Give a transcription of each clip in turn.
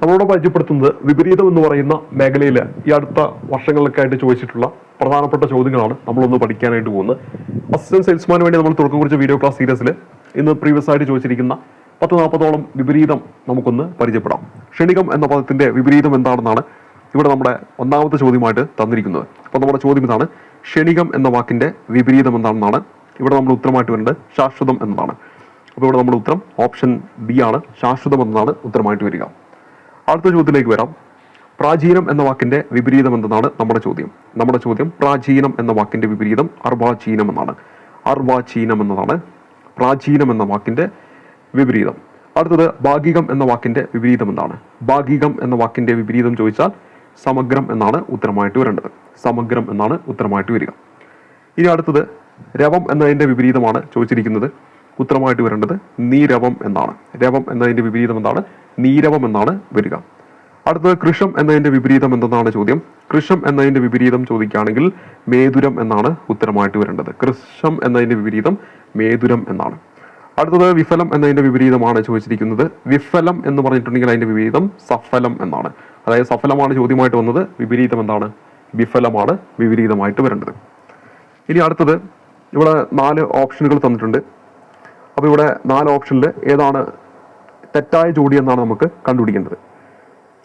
നമ്മളോട് പരിചയപ്പെടുത്തുന്നത് വിപരീതം എന്ന് പറയുന്ന മേഖലയിൽ ഈ അടുത്ത വർഷങ്ങളിലൊക്കെ ആയിട്ട് ചോദിച്ചിട്ടുള്ള പ്രധാനപ്പെട്ട ചോദ്യങ്ങളാണ് നമ്മളൊന്ന് പഠിക്കാനായിട്ട് പോകുന്നത്. അസിസ്റ്റന്റ് സെയിൽസ്മാന് വേണ്ടി നമ്മൾ തുടക്കം കുറിച്ച വീഡിയോ ക്ലാസ് സീരീസിൽ ഇന്ന് പ്രീവിയസ് ആയിട്ട് ചോദിച്ചിരിക്കുന്ന പത്ത് നാൽപ്പതോളം വിപരീതം നമുക്കൊന്ന് പരിചയപ്പെടാം. ക്ഷണികം എന്ന പദത്തിന്റെ വിപരീതം എന്താണെന്നാണ് ഇവിടെ നമ്മുടെ ഒന്നാമത്തെ ചോദ്യമായിട്ട് തന്നിരിക്കുന്നത്. അപ്പോൾ നമ്മുടെ ചോദ്യം ഇതാണ് ക്ഷണികം എന്ന വാക്കിന്റെ വിപരീതം എന്താണെന്നാണ് ഇവിടെ നമ്മൾ ഉത്തരമായിട്ട് വരുന്നത്. ശാശ്വതം എന്നതാണ്. അപ്പോൾ ഇവിടെ നമ്മുടെ ഉത്തരം ഓപ്ഷൻ ബി ആണ്. ശാശ്വതം എന്നതാണ് ഉത്തരമായിട്ട് വരിക. അടുത്ത ചോദ്യത്തിലേക്ക് വരാം. പ്രാചീനം എന്ന വാക്കിന്റെ വിപരീതം എന്തെന്നാണ് നമ്മുടെ ചോദ്യം. നമ്മുടെ ചോദ്യം പ്രാചീനം എന്ന വാക്കിന്റെ വിപരീതം അർവാചീനം എന്നാണ്. അർവാചീനം എന്നതാണ് പ്രാചീനം എന്ന വാക്കിന്റെ വിപരീതം. അടുത്തത് ഭാഗികം എന്ന വാക്കിന്റെ വിപരീതം എന്താണ്? ഭാഗികം എന്ന വാക്കിന്റെ വിപരീതം ചോദിച്ചാൽ സമഗ്രം എന്നാണ് ഉത്തരമായിട്ട് വരേണ്ടത്. സമഗ്രം എന്നാണ് ഉത്തരമായിട്ട് വരിക. ഇനി അടുത്തത് രവം എന്നതിന്റെ വിപരീതമാണ് ചോദിച്ചിരിക്കുന്നത്. ഉത്തരമായിട്ട് വരേണ്ടത് നീരവം എന്നാണ്. രവം എന്നതിന്റെ വിപരീതം എന്താണ്? നീരവം എന്നാണ് വരിക. അടുത്തത് കൃഷം എന്നതിന്റെ വിപരീതം എന്തെന്നാണ് ചോദ്യം? കൃഷം എന്നതിന്റെ വിപരീതം ചോദിക്കുകയാണെങ്കിൽ മേതുരം എന്നാണ് ഉത്തരമായിട്ട് വരേണ്ടത്. കൃഷം എന്നതിന്റെ വിപരീതം മേതുരം എന്നാണ്. അടുത്തത് വിഫലം എന്നതിന്റെ വിപരീതമാണ് ചോദിച്ചിരിക്കുന്നത്. വിഫലം എന്ന് പറഞ്ഞിട്ടുണ്ടെങ്കിൽ അതിന്റെ വിപരീതം സഫലം എന്നാണ്. അതായത് സഫലമാണ് ചോദ്യമായിട്ട് വന്നത്. വിപരീതം എന്താണ്? വിഫലമാണ് വിപരീതമായിട്ട് വരേണ്ടത്. ഇനി അടുത്തത് ഇവിടെ നാല് ഓപ്ഷനുകൾ തന്നിട്ടുണ്ട്. അപ്പോൾ ഇവിടെ നാല് ഓപ്ഷനിൽ ഏതാണ് തെറ്റായ ജോഡി എന്നാണ് നമുക്ക് കണ്ടുപിടിക്കേണ്ടത്.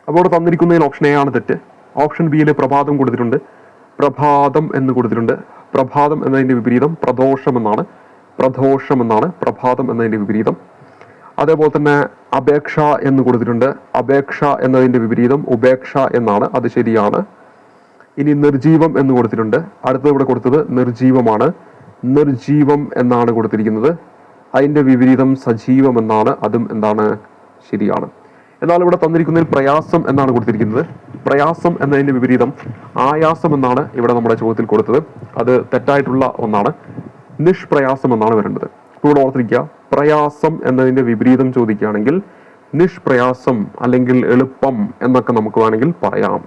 അപ്പോൾ ഇവിടെ തന്നിരിക്കുന്നതിൽ ഓപ്ഷൻ എ ആണ് തെറ്റ്. ഓപ്ഷൻ ബിയിൽ പ്രഭാതം കൊടുത്തിട്ടുണ്ട്. പ്രഭാതം എന്ന് കൊടുത്തിട്ടുണ്ട്. പ്രഭാതം എന്നതിന്റെ വിപരീതം പ്രദോഷം എന്നാണ്. പ്രദോഷം എന്നാണ് പ്രഭാതം എന്നതിന്റെ വിപരീതം. അതേപോലെ തന്നെ അപേക്ഷ എന്ന് കൊടുത്തിട്ടുണ്ട്. അപേക്ഷ എന്നതിന്റെ വിപരീതം ഉപേക്ഷ എന്നാണ്. അത് ശരിയാണ്. ഇനി നിർജീവം എന്ന് കൊടുത്തിട്ടുണ്ട്. അടുത്തത് ഇവിടെ കൊടുത്തത് നിർജീവമാണ്. നിർജീവം എന്നാണ് കൊടുത്തിരിക്കുന്നത്. അതിന്റെ വിപരീതം സജീവമെന്നാണ് അതും എന്താണ് ശരിയാണ്. എന്നാൽ ഇവിടെ തന്നിരിക്കുന്നതിൽ പ്രയാസം എന്നാണ് കൊടുത്തിരിക്കുന്നത്. പ്രയാസം എന്നതിന്റെ വിപരീതം ആയാസം എന്നാണ് ഇവിടെ നമ്മുടെ ചോദ്യത്തിൽ കൊടുത്തത്. അത് തെറ്റായിട്ടുള്ള ഒന്നാണ്. നിഷ്പ്രയാസം എന്നാണ് വരേണ്ടത്. ഇവിടെ ഓർത്തിരിക്കുക പ്രയാസം എന്നതിന്റെ വിപരീതം ചോദിക്കുകയാണെങ്കിൽ നിഷ്പ്രയാസം അല്ലെങ്കിൽ എളുപ്പം എന്നൊക്കെ നമുക്ക് വേണമെങ്കിൽ പറയാം.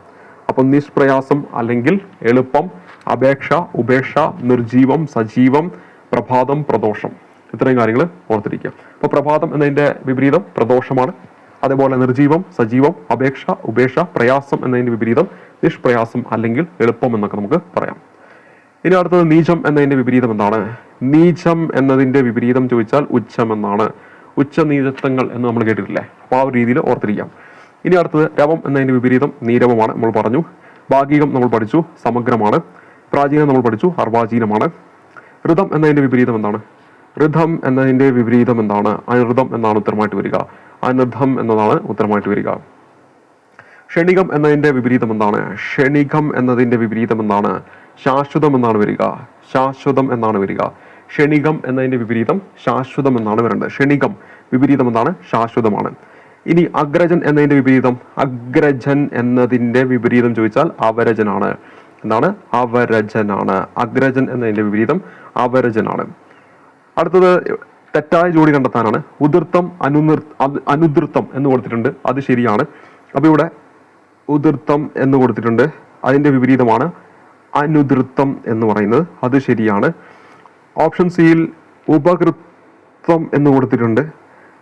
അപ്പം നിഷ്പ്രയാസം അല്ലെങ്കിൽ എളുപ്പം അപേക്ഷ ഉപേക്ഷ നിർജീവം സജീവം പ്രഭാതം പ്രദോഷം. ഇത്രയും കാര്യങ്ങൾ ഓർത്തിരിക്കുക. അപ്പോൾ പ്രഭാതം എന്നതിന്റെ വിപരീതം പ്രദോഷമാണ്. അതേപോലെ നിർജീവം സജീവം അപേക്ഷ ഉപേക്ഷ പ്രയാസം എന്നതിന്റെ വിപരീതം നിഷ്പ്രയാസം അല്ലെങ്കിൽ എളുപ്പം എന്നൊക്കെ നമുക്ക് പറയാം. ഇനി അടുത്തത് നീചം എന്നതിന്റെ വിപരീതം എന്താണ്? നീചം എന്നതിന്റെ വിപരീതം ചോദിച്ചാൽ ഉച്ചം എന്നാണ്. ഉച്ചനീചത്വങ്ങൾ എന്ന് നമ്മൾ കേട്ടിട്ടില്ലേ? അപ്പോൾ ആ ഒരു രീതിയിൽ ഓർത്തിരിക്കാം. ഇനി അടുത്തത് രവം എന്നതിന്റെ വിപരീതം നീരവമാണ് നമ്മൾ പറഞ്ഞു. ഭാഗികം നമ്മൾ പഠിച്ചു സമഗ്രമാണ്. പ്രാചീനം നമ്മൾ പഠിച്ചു അർവാചീനമാണ്. ഋതം എന്നതിന്റെ വിപരീതം എന്താണ്? ഋതം എന്നതിന്റെ വിപരീതം എന്താണ്? അനൃതം എന്നാണ് ഉത്തരമായിട്ട് വരിക. അനൃതം എന്നതാണ് ഉത്തരമായിട്ട് വരിക. ക്ഷണികം എന്നതിന്റെ വിപരീതം എന്താണ്? ക്ഷണികം എന്നതിന്റെ വിപരീതം എന്താണ്? ശാശ്വതം എന്നാണ് വരിക. ശാശ്വതം എന്നാണ് വരിക. ക്ഷണികം എന്നതിന്റെ വിപരീതം ശാശ്വതം എന്നാണ് വരേണ്ടത്. ക്ഷണികം വിപരീതം എന്താണ്? ശാശ്വതമാണ്. ഇനി അഗ്രജൻ എന്നതിന്റെ വിപരീതം. അഗ്രജൻ എന്നതിന്റെ വിപരീതം ചോദിച്ചാൽ അവരജനാണ്. എന്താണ്? അവരജനാണ്. അഗ്രജൻ എന്നതിന്റെ വിപരീതം അവരജനാണ്. അടുത്തത് തെറ്റായ ജോഡി കണ്ടെത്താനാണ്. ഉതിർത്തം അനുനിർ അനുദൃത്തം എന്ന് കൊടുത്തിട്ടുണ്ട്. അത് ശരിയാണ്. അപ്പൊ ഇവിടെ ഉതിർത്തം എന്ന് കൊടുത്തിട്ടുണ്ട്. അതിന്റെ വിപരീതമാണ് അനുദൃത്തം എന്ന് പറയുന്നത്. അത് ശരിയാണ്. ഓപ്ഷൻ സിയിൽ ഉപകൃത്വം എന്ന് കൊടുത്തിട്ടുണ്ട്.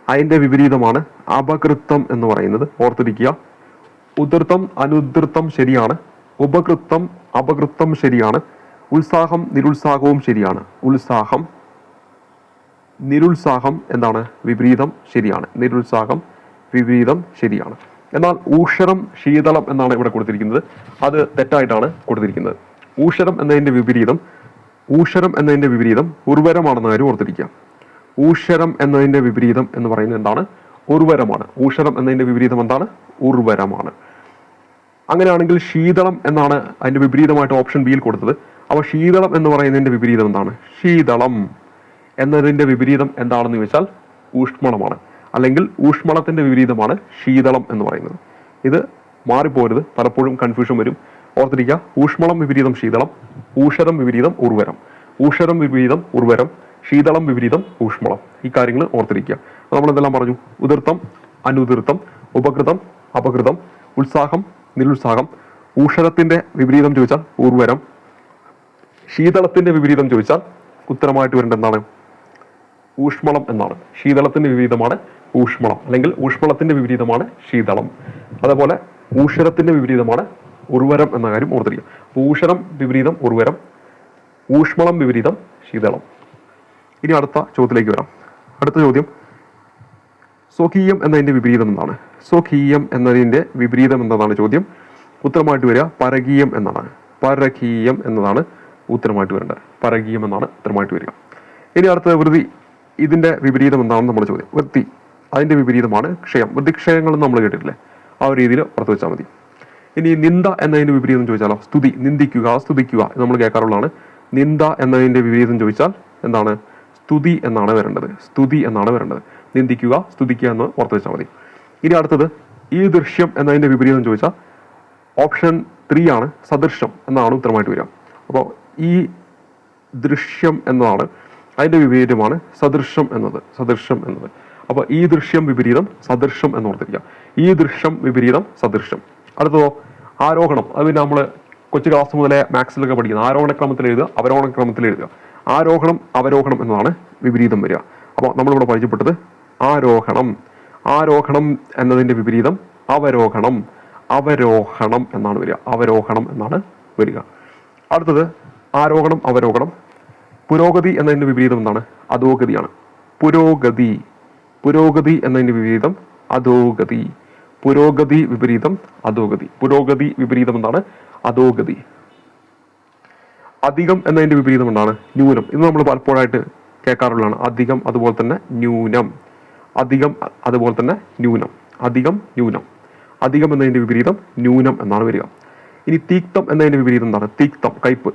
അതിന്റെ വിപരീതമാണ് അപകൃത്തം എന്ന് പറയുന്നത്. ഓർത്തിരിക്കുക. ഉതിർത്തം അനുദൃത്തം ശരിയാണ്. ഉപകൃത്തം അപകൃത്തം ശരിയാണ്. ഉത്സാഹം നിരുത്സാഹവും ശരിയാണ്. ഉത്സാഹം നിരുത്സാഹം എന്താണ്? വിപരീതം ശരിയാണ്. നിരുത്സാഹം വിപരീതം ശരിയാണ്. എന്നാൽ ഊഷരം ശീതളം എന്നാണ് ഇവിടെ കൊടുത്തിരിക്കുന്നത്. അത് തെറ്റായിട്ടാണ് കൊടുത്തിരിക്കുന്നത്. ഊഷരം എന്നതിന്റെ വിപരീതം ഊഷരം എന്നതിന്റെ വിപരീതം ഉർവരമാണെന്ന കാര്യം ഓർത്തിരിക്കുക. ഊഷരം എന്നതിന്റെ വിപരീതം എന്ന് പറയുന്നത് എന്താണ്? ഉർവരമാണ്. ഊഷരം എന്നതിന്റെ വിപരീതം എന്താണ്? ഉർവരമാണ്. അങ്ങനെയാണെങ്കിൽ ശീതളം എന്നാണ് അതിന്റെ വിപരീതമായിട്ട് ഓപ്ഷൻ ബിയിൽ കൊടുത്തത്. അപ്പോൾ ശീതളം എന്ന് പറയുന്നതിന്റെ വിപരീതം എന്താണ്? ശീതളം. എന്നതിന്റെ വിപരീതം എന്താണെന്ന് ചോദിച്ചാൽ ഊഷ്മളമാണ്. അല്ലെങ്കിൽ ഊഷ്മളത്തിന്റെ വിപരീതമാണ് ശീതളം എന്ന് പറയുന്നത്. ഇത് മാറിപ്പോരുത്. പലപ്പോഴും കൺഫ്യൂഷൻ വരും. ഓർത്തിരിക്കുക ഊഷ്മളം വിപരീതം ശീതളം ഊഷരം വിപരീതം ഉർവരം. ഊഷരം വിപരീതം ഉർവരം ശീതളം വിപരീതം ഊഷ്മളം. ഈ കാര്യങ്ങൾ ഓർത്തിരിക്കുക നമ്മൾ എന്തെല്ലാം പറഞ്ഞു? ഉതിർത്തം അനുതിർത്തം ഉപകൃതം അപകൃതം ഉത്സാഹം നിരുത്സാഹം. ഊഷരത്തിന്റെ വിപരീതം ചോദിച്ചാൽ ഉർവരം. ശീതളത്തിന്റെ വിപരീതം ചോദിച്ചാൽ ഉത്തരമായിട്ട് വരേണ്ട എന്താണ്? ഊഷ്മളം എന്നാണ്. ശീതളത്തിന്റെ വിപരീതമാണ് ഊഷ്മളം. അല്ലെങ്കിൽ ഊഷ്മളത്തിന്റെ വിപരീതമാണ് ശീതളം. അതേപോലെ ഊഷരത്തിന്റെ വിപരീതമാണ് ഉർവരം എന്ന കാര്യം ഓർത്തിരിക്കുക. അപ്പോൾ ഊഷരം വിപരീതം ഉർവരം. ഊഷ്മളം വിപരീതം ശീതളം. ഇനി അടുത്ത ചോദ്യത്തിലേക്ക് വരാം. അടുത്ത ചോദ്യം. സ്വകീയം എന്നതിന്റെ വിപരീതം എന്താണ്? സ്വകീയം എന്നതിന്റെ വിപരീതം എന്നതാണ് ചോദ്യം. ഉത്തരമായിട്ട് വരിക പരകീയം എന്നാണ്. പരകീയം എന്നതാണ് ഉത്തരമായിട്ട് വരേണ്ടത്. പരകീയം എന്നാണ് ഉത്തരമായിട്ട് വരിക. ഇനി അടുത്ത വൃതി. ഇതിന്റെ വിപരീതം എന്താണെന്ന് നമ്മൾ ചോദ്യം. വൃത്തി. അതിന്റെ വിപരീതമാണ് ക്ഷയം. വൃത്തിക്ഷയങ്ങൾ നമ്മൾ കേട്ടിട്ടില്ലേ? ആ ഒരു രീതിയിൽ പുറത്തു വെച്ചാൽ മതി. ഇനി നിന്ദ എന്നതിന്റെ വിപരീതം ചോദിച്ചാലോ? സ്തുതി. നിന്ദിക്കുക സ്തുതിക്കുക നമ്മൾ കേൾക്കാറുള്ളതാണ്. നിന്ദ എന്നതിന്റെ വിപരീതം ചോദിച്ചാൽ എന്താണ്? സ്തുതി എന്നാണ് വരേണ്ടത്. സ്തുതി എന്നാണ് വരേണ്ടത്. നിന്ദിക്കുക സ്തുതിക്കുക എന്ന് ഓർത്ത് വെച്ചാൽ മതി. ഇനി അടുത്തത് ഈ ദൃശ്യം എന്നതിന്റെ വിപരീതം ചോദിച്ചാൽ ഓപ്ഷൻ ത്രീ ആണ് സദൃശം എന്നാണ് ഉത്തരമായിട്ട് വരിക. അപ്പോൾ ഈ ദൃശ്യം എന്നതാണ് അതിന്റെ വിപരീതമാണ് സദൃശം എന്നത് സദൃശം എന്നത്. അപ്പോൾ ഈ ദൃശ്യം വിപരീതം സദൃശം എന്ന് ഓർത്തിരിക്കുക ഈ ദൃശ്യം വിപരീതം സദൃശം. അടുത്തതോ ആരോഹണം. അത് പിന്നെ നമ്മൾ കൊച്ചു ക്ലാസ് മുതലേ മാത്സിലൊക്കെ പഠിക്കുന്നത് ആരോഹണ ക്രമത്തിൽ എഴുതുക അവരോഹണ ക്രമത്തിൽ എഴുതുക. ആരോഹണം അവരോഹണം എന്നതാണ് വിപരീതം വരിക. അപ്പോൾ നമ്മളിവിടെ പരിചയപ്പെട്ടത് ആരോഹണം. ആരോഹണം എന്നതിന്റെ വിപരീതം അവരോഹണം. അവരോഹണം എന്നാണ് വരിക. അവരോഹണം എന്നാണ് വരിക. അടുത്തത് ആരോഹണം അവരോഹണം. പുരോഗതി എന്നതിന്റെ വിപരീതം എന്താണ്? അധോഗതിയാണ്. പുരോഗതി. പുരോഗതി എന്നതിന്റെ വിപരീതം അധോഗതി. പുരോഗതി വിപരീതം അധോഗതി. പുരോഗതി വിപരീതം എന്താണ്? അധോഗതി. അധികം എന്നതിന്റെ വിപരീതം എന്താണ്? ന്യൂനം. ഇത് നമ്മൾ പലപ്പോഴായിട്ട് കേൾക്കാറുള്ളതാണ് അധികം അതുപോലെ തന്നെ ന്യൂനം. അധികം അതുപോലെ തന്നെ ന്യൂനം. അധികം ന്യൂനം. അധികം എന്നതിന്റെ വിപരീതം ന്യൂനം എന്നാണ് വരിക. ഇനി തീക്തം എന്നതിന്റെ വിപരീതം എന്താണ്? തീക്തം. കയ്പ്.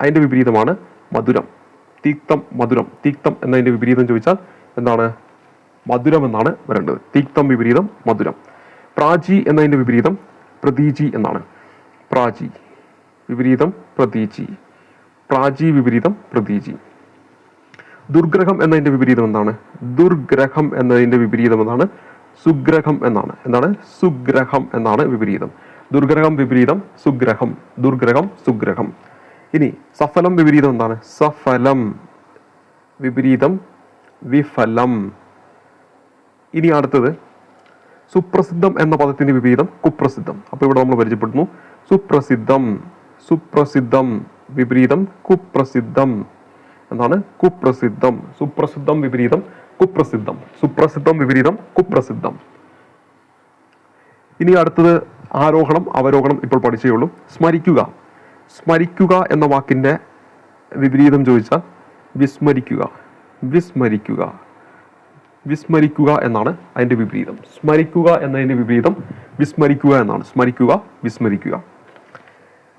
അതിന്റെ വിപരീതമാണ് മധുരം. തീക്തം മധുരം. തീക്തം എന്നതിന്റെ വിപരീതം ചോദിച്ചാൽ എന്താണ്? മധുരം എന്നാണ് വരേണ്ടത്. തീക്തം വിപരീതം മധുരം. പ്രാചി എന്നതിന്റെ വിപരീതം പ്രതീചി എന്നാണ്. പ്രാചി. വിപരീതം പ്രതീചി. പ്രാചി വിപരീതം പ്രതീചി. ദുർഗ്രഹം എന്നതിന്റെ വിപരീതം എന്താണ്? ദുർഗ്രഹം എന്നതിന്റെ വിപരീതം എന്താണ്? സുഗ്രഹം എന്നാണ്. എന്താണ്? സുഗ്രഹം എന്നാണ് വിപരീതം. ദുർഗ്രഹം വിപരീതം സുഗ്രഹം. ദുർഗ്രഹം സുഗ്രഹം. ഇനി സഫലം വിപരീതം എന്താണ്? സഫലം വിപരീതം വിഫലം. ഇനി അടുത്തത് സുപ്രസിദ്ധം എന്ന പദത്തിന്റെ വിപരീതം കുപ്രസിദ്ധം. അപ്പൊ ഇവിടെ നമ്മൾ പരിചയപ്പെടുന്നു. സുപ്രസിദ്ധം സുപ്രസിദ്ധം വിപരീതം കുപ്രസിദ്ധം. എന്താണ്? കുപ്രസിദ്ധം സുപ്രസിദ്ധം വിപരീതം കുപ്രസിദ്ധം. സുപ്രസിദ്ധം വിപരീതം കുപ്രസിദ്ധം. ഇനി അടുത്തത് ആരോഹണം അവരോഹണം ഇപ്പോൾ പഠിച്ചേ ഉള്ളൂ. സ്മരിക്കുക. സ്മരിക്കുക എന്ന വാക്കിന്റെ വിപരീതം ചോദിച്ചാൽ വിസ്മരിക്കുക. വിസ്മരിക്കുക. വിസ്മരിക്കുക എന്നാണ് അതിന്റെ വിപരീതം. സ്മരിക്കുക എന്നതിന്റെ വിപരീതം വിസ്മരിക്കുക എന്നാണ്. സ്മരിക്കുക വിസ്മരിക്കുക.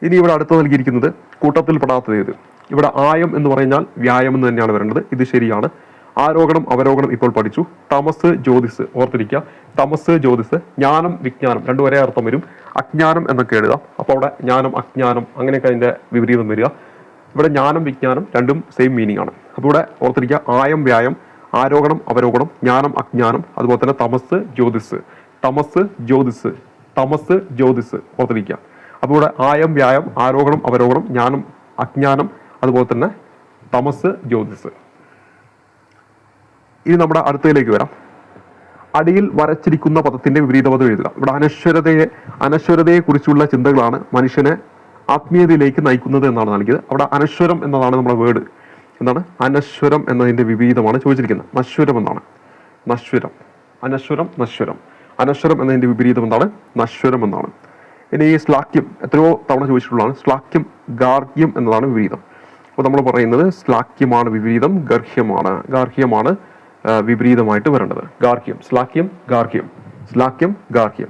ഇനി ഇവിടെ അടുത്ത് നൽകിയിരിക്കുന്നത് കൂട്ടത്തിൽ പെടാത്തത് ഏത്? ഇവിടെ ആയം എന്ന് പറഞ്ഞാൽ വ്യായം എന്ന് തന്നെയാണ് വരേണ്ടത്. ഇത് ശരിയാണ്. ആരോഹണം അവരോഹണം ഇപ്പോൾ പഠിച്ചു. തമസ് ജ്യോതിസ് ഓർത്തിരിക്കുക. തമസ് ജ്യോതിസ് ജ്ഞാനം വിജ്ഞാനം രണ്ടു ഒരേ അർത്ഥം വരും. അജ്ഞാനം എന്നൊക്കെ എഴുതാം. അപ്പോൾ അവിടെ ജ്ഞാനം അജ്ഞാനം അങ്ങനെയൊക്കെ അതിന്റെ വിപരീതം വരിക. ഇവിടെ ജ്ഞാനം വിജ്ഞാനം രണ്ടും സെയിം മീനിങ് ആണ്. അപ്പോൾ ഇവിടെ ഓർത്തിരിക്കുക ആയം വ്യായം ആരോഹണം അവരോഹണം ജ്ഞാനം അജ്ഞാനം അതുപോലെ തന്നെ തമസ് ജ്യോതിസ്. തമസ് ജ്യോതിസ് തമസ് ജ്യോതിസ് ഓർത്തിരിക്കുക. അപ്പോൾ ഇവിടെ ആയം വ്യായം ആരോഹണം അവരോഹണം ജ്ഞാനം അജ്ഞാനം അതുപോലെ തന്നെ തമസ് ജ്യോതിസ്. ഇനി നമ്മുടെ അടുത്തതിലേക്ക് വരാം. അടിയിൽ വരച്ചിരിക്കുന്ന പദത്തിന്റെ വിപരീതപദം എഴുതുക. ഇവിടെ അനശ്വരതയെ അനശ്വരതയെ കുറിച്ചുള്ള ചിന്തകളാണ് മനുഷ്യനെ ആത്മീയതയിലേക്ക് നയിക്കുന്നത് എന്നാണ് നൽകിയത്. അവിടെ അനശ്വരം എന്നതാണ് നമ്മുടെ വേർഡ് എന്താണ്? അനശ്വരം എന്നതിന്റെ വിപരീതമാണ് ചോദിച്ചിരിക്കുന്നത്. നശ്വരം എന്നാണ്. നശ്വരം. അനശ്വരം നശ്വരം. അനശ്വരം എന്നതിന്റെ വിപരീതം എന്താണ്? നശ്വരം എന്നാണ്. ഇനി ഈ ശ്ലാക്യം എത്രയോ തവണ ചോദിച്ചിട്ടുള്ളതാണ്. ശ്ലാക്യം ഗാർഹ്യം എന്നതാണ് വിപരീതം. അപ്പോൾ നമ്മൾ പറയുന്നത് ശ്ലാക്യമാണ് വിപരീതം ഗർഹ്യമാണ്. ഗാർഹ്യമാണ് വിപരീതമായിട്ട് വരേണ്ടത്. ഗാർഹ്യം സ്ലാക്യം ഗാർഹ്യം സ്ലാക്യം ഗാർഹ്യം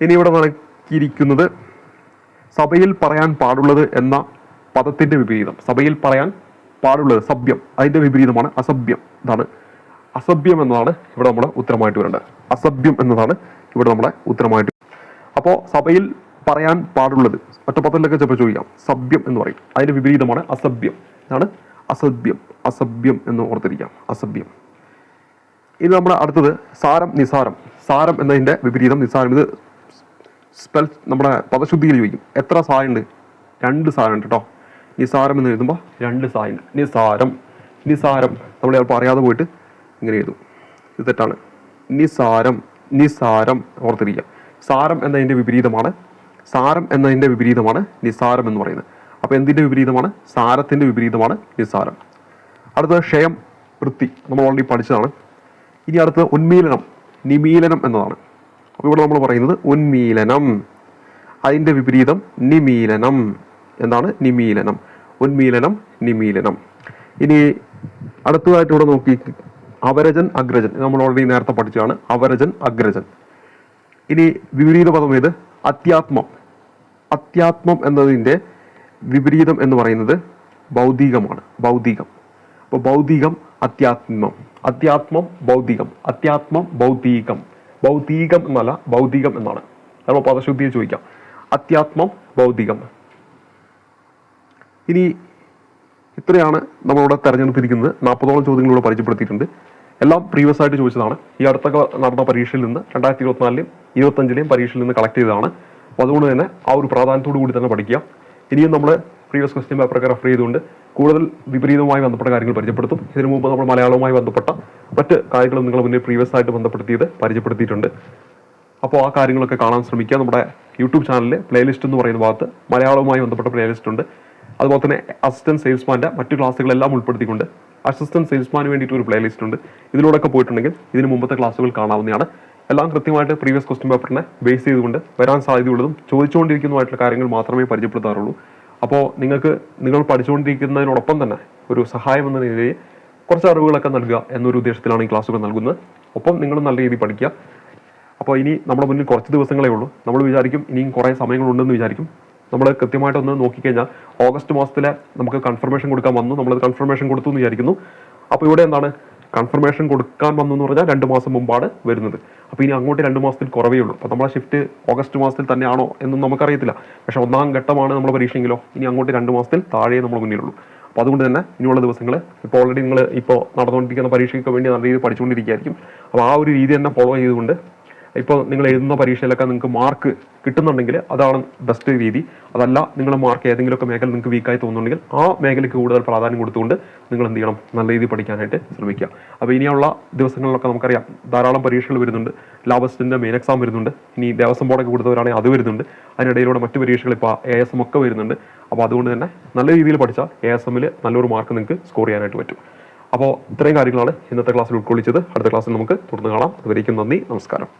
ഇനി ഇവിടെ നടക്കിയിരിക്കുന്നത് സഭയിൽ പറയാൻ പാടുള്ളത് എന്ന പദത്തിന്റെ വിപരീതം. സഭയിൽ പറയാൻ പാടുള്ളത് സഭ്യം. അതിന്റെ വിപരീതമാണ് അസഭ്യം. ഇതാണ് അസഭ്യം എന്നതാണ് ഇവിടെ നമ്മുടെ ഉത്തരമായിട്ട് വരേണ്ടത്. അസഭ്യം എന്നതാണ് ഇവിടെ നമ്മുടെ ഉത്തരമായിട്ട് അപ്പോൾ സഭയിൽ പറയാൻ പാടുള്ളത് ഒറ്റ പദത്തിലൊക്കെ ചിലപ്പോൾ ചോദിക്കാം. സഭ്യം എന്ന് പറയും. അതിന്റെ വിപരീതമാണ് അസഭ്യം. ഇതാണ് അസഭ്യം. അസഭ്യം എന്ന് ഓർത്തിരിക്കാം. അസഭ്യം. ഇനി നമ്മുടെ അടുത്തത് സാരം നിസാരം. സാരം എന്നതിന്റെ വിപരീതം നിസാരം. ഇത് സ്പെൽ നമ്മുടെ പദശുദ്ധിയിൽ ചോദിക്കും എത്ര സായുണ്ട് രണ്ട് സാരുണ്ട് കേട്ടോ നിസാരം എന്ന് എഴുതുമ്പോൾ രണ്ട് സായുണ്ട് നിസാരം. നിസാരം. നമ്മൾ ചിലപ്പോൾ അറിയാതെ പോയിട്ട് ഇങ്ങനെ എഴുതും. ഇത് തെറ്റാണ്. നിസാരം. നിസാരം. ഓർത്തിരിക്കുക. സാരം എന്നതിന്റെ വിപരീതമാണ്. സാരം എന്നതിന്റെ വിപരീതമാണ് നിസാരം എന്ന് പറയുന്നത്. അപ്പോൾ എന്തിന്റെ വിപരീതമാണ്? സാരത്തിന്റെ വിപരീതമാണ് നിസാരം. അടുത്തത് ക്ഷയം വൃത്തി. നമ്മൾ ഓൾറെഡി പഠിച്ചതാണ്. ഇനി അടുത്ത് ഉന്മീലനം നിമീലനം എന്നതാണ്. അപ്പോൾ ഇവിടെ നമ്മൾ പറയുന്നത് ഉന്മീലനം. അതിന്റെ വിപരീതം നിമീലനം. എന്താണ്? നിമീലനം. ഉന്മീലനം നിമീലനം. ഇനി അടുത്തതായിട്ട് ഇവിടെ നോക്കി അവരജൻ അഗ്രജൻ. നമ്മൾ ഓൾറെഡി നേരത്തെ പഠിച്ചതാണ്. അവരജൻ അഗ്രജൻ. ഇനി വിപരീത പദം ഏത്? അത്യാത്മം. അത്യാത്മം എന്നതിന്റെ വിപരീതം എന്ന് പറയുന്നത് ഭൗതികമാണ് ഭൗതികം അപ്പോൾ ഭൗതികം അത്യാത്മം. അത്യാത്മം ഭൗതികം അത്യാത്മം ഭൗതികം ഭൗതികം എന്നല്ല ഭൗതികം എന്നാണ്. നമ്മൾ പദശുദ്ധിയെ ചോദിക്കാം. അത്യാത്മം ഭൗതികം ഇനി ഇത്രയാണ് നമ്മളിവിടെ തെരഞ്ഞെടുത്തിരിക്കുന്നത്. നാൽപ്പതോളം ചോദ്യങ്ങളിലൂടെ പരിചയപ്പെടുത്തിയിട്ടുണ്ട്. എല്ലാം പ്രീവിയസ് ആയിട്ട് ചോദിച്ചതാണ്. ഈ അടുത്തൊക്കെ നടന്ന പരീക്ഷയിൽ നിന്ന് രണ്ടായിരത്തി ഇരുപത്തിനാലിലെയും ഇരുപത്തഞ്ചിലെയും പരീക്ഷയിൽ നിന്ന് കളക്ട് ചെയ്തതാണ്. അപ്പോൾ അതുകൊണ്ട് തന്നെ ആ ഒരു പ്രാധാന്യത്തോടു കൂടി തന്നെ പഠിക്കുക. ഇനിയും നമ്മൾ പ്രീവിയസ് ക്വസ്റ്റ്യൻ പേപ്പറൊക്കെ റെഫർ ചെയ്തുകൊണ്ട് കൂടുതൽ വിപരീതവുമായി ബന്ധപ്പെട്ട കാര്യങ്ങൾ പരിചയപ്പെടുത്തും. ഇതിനു മുമ്പ് നമ്മൾ മലയാളവുമായി ബന്ധപ്പെട്ട മറ്റ് കാര്യങ്ങളും നിങ്ങൾ മുന്നേ പ്രീവിയസ് ആയിട്ട് ബന്ധപ്പെടുത്തിയത് പരിചയപ്പെടുത്തിയിട്ടുണ്ട്. അപ്പോൾ ആ കാര്യങ്ങളൊക്കെ കാണാൻ ശ്രമിക്കുക. നമ്മുടെ യൂട്യൂബ് ചാനലിലെ പ്ലേലിസ്റ്റ് എന്ന് പറയുന്ന ഭാഗത്ത് മലയാളവുമായി ബന്ധപ്പെട്ട പ്ലേലിസ്റ്റ് ഉണ്ട്. അതുപോലെ തന്നെ അസിസ്റ്റന്റ് സെയിൽസ്മാന്റെ മറ്റു ക്ലാസ്സുകളെല്ലാം ഉൾപ്പെടുത്തിക്കൊണ്ട് അസിസ്റ്റന്റ് സെയിൽസ്മാന് വേണ്ടിയിട്ട് ഒരു പ്ലേലിസ്റ്റ് ഉണ്ട്. ഇതിലൂടെയൊക്കെ പോയിട്ടുണ്ടെങ്കിൽ ഇതിന് മുമ്പത്തെ ക്ലാസ്സുകൾ കാണാവുന്നതാണ്. എല്ലാം കൃത്യമായിട്ട് പ്രീവിയസ് ക്വസ്റ്റ്യൻ പേപ്പറിനെ ബേസ് ചെയ്തുകൊണ്ട് വരാൻ സാധ്യതയുള്ളതും ചോദിച്ചുകൊണ്ടിരിക്കുന്നതുമായിട്ടുള്ള കാര്യങ്ങൾ മാത്രമേ പരിചയപ്പെടുത്താറുള്ളൂ. അപ്പോൾ നിങ്ങൾക്ക് നിങ്ങൾ പഠിച്ചുകൊണ്ടിരിക്കുന്നതിനോടൊപ്പം തന്നെ ഒരു സഹായം എന്ന നിലയിൽ കുറച്ച് അറിവുകളൊക്കെ നൽകുക എന്നൊരു ഉദ്ദേശത്തിലാണ് ഈ ക്ലാസ്സുകൾ നൽകുന്നത്. ഒപ്പം നിങ്ങൾ നല്ല രീതിയിൽ പഠിക്കുക. അപ്പോൾ ഇനി നമ്മുടെ മുന്നിൽ കുറച്ച് ദിവസങ്ങളേ ഉള്ളൂ. നമ്മൾ വിചാരിക്കും ഇനിയും കുറേ സമയങ്ങളുണ്ടെന്ന് വിചാരിക്കും. നമ്മൾ കൃത്യമായിട്ടൊന്ന് നോക്കിക്കഴിഞ്ഞാൽ ഓഗസ്റ്റ് മാസത്തിലെ നമുക്ക് കൺഫർമേഷൻ കൊടുക്കാൻ വന്നു. നമ്മളത് കൺഫർമേഷൻ കൊടുത്തു എന്ന് വിചാരിക്കുന്നു. അപ്പോൾ ഇവിടെ എന്താണ്? കൺഫർമേഷൻ കൊടുക്കാൻ വന്നു എന്ന് പറഞ്ഞാൽ രണ്ട് മാസം മുമ്പാണ് വരുന്നത്. അപ്പോൾ ഇനി അങ്ങോട്ട് രണ്ട് മാസത്തിൽ കുറവേ ഉള്ളൂ. അപ്പോൾ നമ്മളെ ഷിഫ്റ്റ് ഓഗസ്റ്റ് മാസത്തിൽ തന്നെയാണോ എന്നും നമുക്കറിയത്തില്ല. പക്ഷേ ഒന്നാം ഘട്ടമാണ് നമ്മൾ പരീക്ഷയെങ്കിലോ ഇനി അങ്ങോട്ട് രണ്ട് മാസത്തിൽ താഴെ നമ്മൾ മുന്നിലുള്ളൂ. അപ്പോൾ അതുകൊണ്ട് തന്നെ ഇനിയുള്ള ദിവസങ്ങൾ ഇപ്പോൾ ഓൾറെഡി നിങ്ങൾ ഇപ്പോൾ നടന്നുകൊണ്ടിരിക്കുന്ന പരീക്ഷയ്ക്ക് വേണ്ടി നല്ല രീതിയിൽ പഠിച്ചുകൊണ്ടിരിക്കുകയായിരിക്കും. അപ്പോൾ ആ ഒരു രീതി തന്നെ ഫോളോ ചെയ്തുകൊണ്ട് ഇപ്പോൾ നിങ്ങൾ എഴുതുന്ന പരീക്ഷയിലൊക്കെ നിങ്ങൾക്ക് മാർക്ക് കിട്ടുന്നുണ്ടെങ്കിൽ അതാണ് ബെസ്റ്റ് രീതി. അതല്ല നിങ്ങളുടെ മാർക്ക് ഏതെങ്കിലുമൊക്കെ മേഖല നിങ്ങൾക്ക് വീക്കായി തോന്നുന്നുണ്ടെങ്കിൽ ആ മേഖലയ്ക്ക് കൂടുതൽ പ്രാധാന്യം കൊടുത്തുകൊണ്ട് നിങ്ങൾ എന്ത് ചെയ്യണം? നല്ല രീതിയിൽ പഠിക്കാനായിട്ട് ശ്രമിക്കുക. അപ്പോൾ ഇനിയുള്ള ദിവസങ്ങളിലൊക്കെ നമുക്കറിയാം ധാരാളം പരീക്ഷകൾ വരുന്നുണ്ട്. ലാബസ്റ്റിന്റെ മെയിൻ എക്സാം വരുന്നുണ്ട്. ഇനി ദേവസ്വം ബോർഡൊക്കെ കൊടുത്തവരാണെങ്കിൽ അത് വരുന്നുണ്ട്. അതിനിടയിലൂടെ മറ്റു പരീക്ഷകൾ ഇപ്പോൾ എ എസ് എം ഒക്കെ വരുന്നുണ്ട്. അപ്പോൾ അതുകൊണ്ട് തന്നെ നല്ല രീതിയിൽ പഠിച്ചാൽ എ എസ് എമ്മിൽ നല്ലൊരു മാർക്ക് നിങ്ങൾക്ക് സ്കോർ ചെയ്യാനായിട്ട് പറ്റും. അപ്പോൾ ഇത്രയും കാര്യങ്ങളാണ് ഇന്നത്തെ ക്ലാസ്സിൽ ഉൾക്കൊള്ളിച്ചത്. അടുത്ത ക്ലാസ്സിൽ നമുക്ക് തുടർന്ന് കാണാം. അതുവരേക്കും നന്ദി നമസ്കാരം.